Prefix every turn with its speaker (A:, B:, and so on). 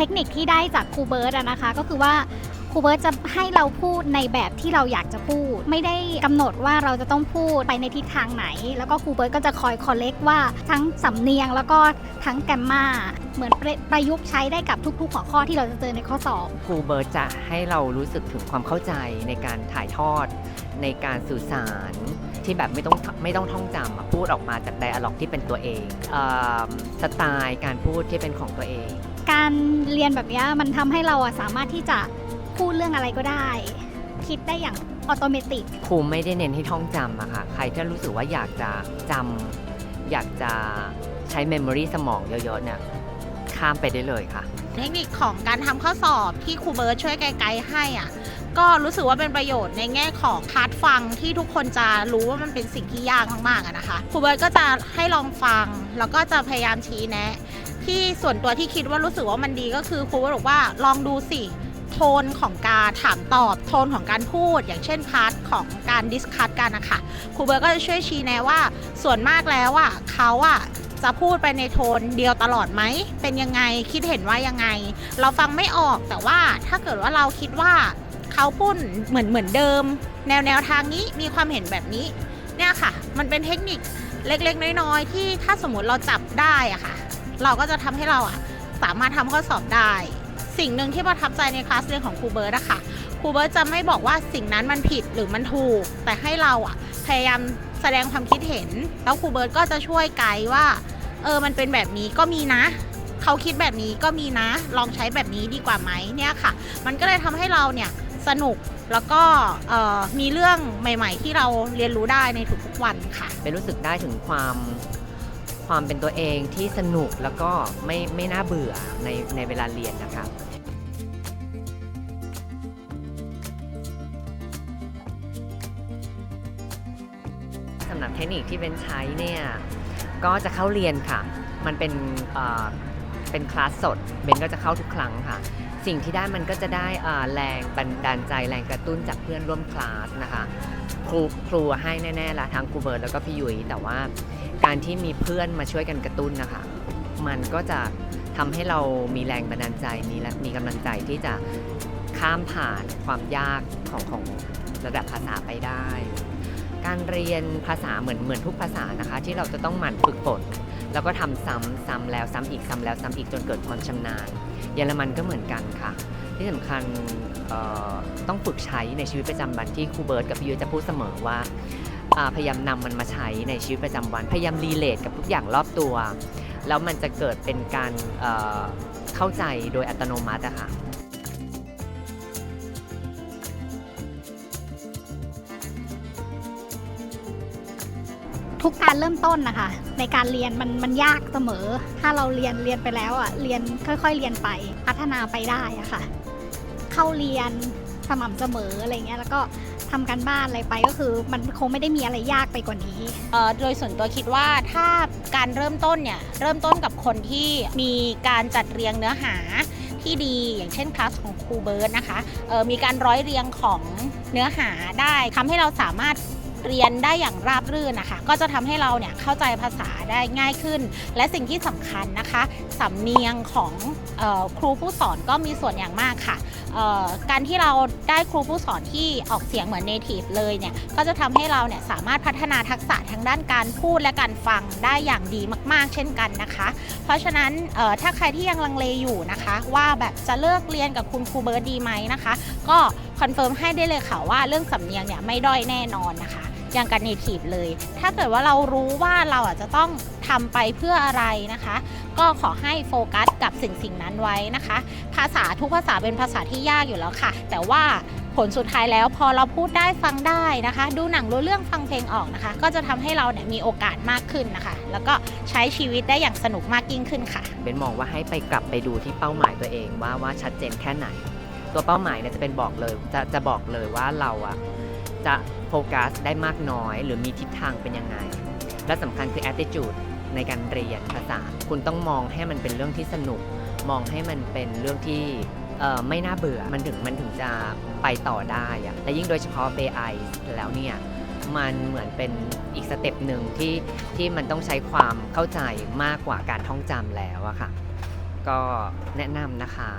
A: ทคนิคที่ได้จากครูเบิร์ตนะคะ ก็คือว่าครูเบิร์ตจะให้เราพูดในแบบที่เราอยากจะพูด ไม่ได้กำหนดว่าเราจะต้องพูดไปในทิศทางไหน แล้วก็ครูเบิร์ตก็จะคอยคอลเลกว่าทั้งสำเนียงแล้วก็ทั้งแกมมาเหมือนประประยุกต์ใช้ได้กับทุกๆหัวข้อที่เราจะเจอในข้อสอบ
B: ครูเบิร์ตจะให้เรารู้สึกถึงความเข้าใจในการถ่ายทอด ในการสื่อสารที่แบบไม่ต้องไม่ต้องท่องจำพูดออกมาจากไดอะล็อกที่เป็นตัวเองเอิ่มสไตล์การพูดที่เป็นของตัวเอง
A: การเรียนแบบเนี้ยมันทำให้เราอะสามารถที่จะพูดเรื่องอะไรก็ได้ คิดได้อย่างออโตเมติก
B: ครูไม่ได้เน้นให้ท่องจำอะค่ะ ใครที่รู้สึกว่าอยากจะจำอยากจะใช้เมมโมรีสมองเยอะๆเนี่ยข้ามไปได้เลยค่ะ
C: เทคนิคของการทำข้อสอบที่ครูเบิร์ตช่วยไกด์ให้อะ ก็รู้สึกว่าเป็นประโยชน์ในแง่ของพาร์ทฟังที่ทุกคนจะรู้ว่ามันเป็นสิ่งที่ยากมากๆอะนะคะครูเบิร์ตก็จะให้ลองฟัง แล้วก็จะพยายามชี้แนะ ที่ส่วนตัวที่คิดว่ารู้สึกว่ามันดีก็คือครูเบิร์ตบอกว่าลองดูสิโทนของการถามตอบโทนของการพูด อย่างเช่นพาร์ทของการดิสคัตกันนะคะครูเบิร์ก็จะช่วยชี้แนะว่า ส่วนมากแล้วอะเขาอะจะพูดไปในโทนเดียวตลอดไหม เป็นยังไง คิดเห็นว่ายังไง เราฟังไม่ออก แต่ว่าถ้าเกิดว่าเราคิดว่าเขาพูดเหมือนเหมือนเดิม แนวแนวทางนี้มีความเห็นแบบนี้ เนี่ยค่ะ มันเป็นเทคนิคเล็กๆ น้อยๆ ที่ถ้าสมมติเราจับได้อะค่ะ เราก็จะทำให้เราอะสามารถทำข้อสอบได้ สิ่งหนึ่งที่ประทับใจในคลาสเรียนของครูเบิร์ตอะค่ะครูเบิร์ตจะไม่บอกว่าสิ่งนั้นมันผิดหรือมันถูก แต่ให้เราอะพยายามแสดงความคิดเห็น แล้วครูเบิร์ตก็จะช่วยไกด์ว่าเออมันเป็นแบบนี้ก็มีนะเขาคิดแบบนี้ก็มีนะ ลองใช้แบบนี้ดีกว่าไหมเนี่ยค่ะ มันก็เลยทำให้เราเนี่ยสนุกแล้วก็มีเรื่องใหม่ ๆ ที่เราเรียนรู้ได้ในทุกๆวันค่ะ
B: เป็นรู้สึกได้ถึงความ ความเป็นตัวเองที่สนุกแล้วก็ไม่ไม่น่าเบื่อในในเวลาเรียนนะครับสำหรับเทคนิคที่เป็นใช้เนี่ยก็จะเข้าเรียนค่ะ มันเป็นเป็นคลาสสดเบนก็จะเข้าทุกครั้งค่ะ สิ่งที่ได้มันก็จะได้แรงบันดาลใจแรงกระตุ้นจากเพื่อนร่วมคลาสนะคะ ครูครูให้แน่ๆละทั้งครูเบิร์ตแล้วก็พี่ยุ้ยแต่ว่า การที่มีเพื่อนมาช่วยกันกระตุ้นนะคะ มันก็จะทำให้เรามีแรงบันดาลใจมีและมีกำลังใจที่จะข้ามผ่านความยากของของระดับภาษาไปได้ การเรียนภาษาเหมือนเหมือนทุกภาษานะคะ ที่เราจะต้องหมั่นฝึกฝนแล้วก็ทำซ้ำซ้ำแล้วซ้ำอีกซ้ำแล้วซ้ำอีกจนเกิดความชำนาญ เยอรมันก็เหมือนกันค่ะ ที่สำคัญต้องฝึกใช้ในชีวิตประจำวันที่ครูเบิร์ตกับพี่ยุ้ยจะพูดเสมอว่า พยายามนำมันมาใช้ในชีวิตประจำวัน พยายามรีเลทกับทุกอย่างรอบตัว แล้วมันจะเกิดเป็นการเเข้าใจโดยอัตโนมัติอะค่ะ
A: ทุกการเริ่มต้นนะคะ ในการเรียนมันมันยากเสมอ ถ้าเราเรียนเรียนไปแล้วอะเรียนค่อย ๆ เรียนไปพัฒนาไปได้อะค่ะ เข้าเรียน สม่ำเสมออะไรเงี้ยแล้วก็ทำการบ้านอะไรไปก็คือมันคงไม่ได้มีอะไรยากไปกว่านี้
C: เอ่อโดยส่วนตัวคิดว่าถ้าการเริ่มต้นเนี่ยเริ่มต้นกับคนที่มีการจัดเรียงเนื้อหาที่ดีอย่างเช่นคลาสของครูเบิร์ตนะคะเอ่อมีการร้อยเรียงของเนื้อหาได้ทำให้เราสามารถเรียนได้อย่างราบรื่นนะคะ ก็จะทำให้เราเนี่ยเข้าใจภาษาได้ง่ายขึ้น และสิ่งที่สำคัญนะคะสำเนียงของเออครูผู้สอนก็มีส่วนอย่างมากค่ะ การที่เราได้ครูผู้สอนที่ออกเสียงเหมือน native เลยเนี่ยก็จะทำให้เราเนี่ยสามารถพัฒนาทักษะทางด้านการพูดและการฟังได้อย่างดีมาก ๆ เช่นกันนะคะ เพราะฉะนั้นถ้าใครที่ยังลังเลอยู่นะคะ ว่าแบบจะเลิกเรียนกับคุณครูเบิร์ดดีไหมนะคะ ก็คอนเฟิร์มให้ได้เลยค่ะว่าเรื่องสำเนียงเนี่ยไม่ด้อยแน่นอนนะคะ อย่างกับ native เลย ถ้าเกิดว่าเรารู้ว่าเราอาจจะต้องทำไปเพื่ออะไรนะคะ ก็ขอให้โฟกัสกับสิ่งสิ่งนั้นไว้นะคะ ภาษาทุกภาษาเป็นภาษาที่ยากอยู่แล้วค่ะ แต่ว่าผลสุดท้ายแล้วพอเราพูดได้ฟังได้นะคะ ดูหนังรู้เรื่องฟังเพลงออกนะคะ ก็จะทำให้เราเนี่ยมีโอกาสมากขึ้นนะคะ แล้วก็ใช้ชีวิตได้อย่างสนุกมากยิ่งขึ้นค่ะ
B: เบนมองว่าให้ไปกลับไปดูที่เป้าหมายตัวเองว่าว่าชัดเจนแค่ไหน ตัวเป้าหมายเนี่ยจะเป็นบอกเลยจะจะบอกเลยว่าเราอะ จะโฟกัสได้มากน้อย หรือมีทิศทางเป็นยังไง และสำคัญคือ attitude ในการเรียนภาษา คุณต้องมองให้มันเป็นเรื่องที่สนุก มองให้มันเป็นเรื่องที่ไม่น่าเบื่อ มันถึงมันถึงจะไปต่อได้อะและยิ่งโดยเฉพาะ BI แล้วเนี่ยมันเหมือนเป็นอีกสเต็ปหนึ่งที่ที่มันต้องใช้ความเข้าใจมากกว่าการท่องจำแล้วอะค่ะ ก็แนะนำนะคะ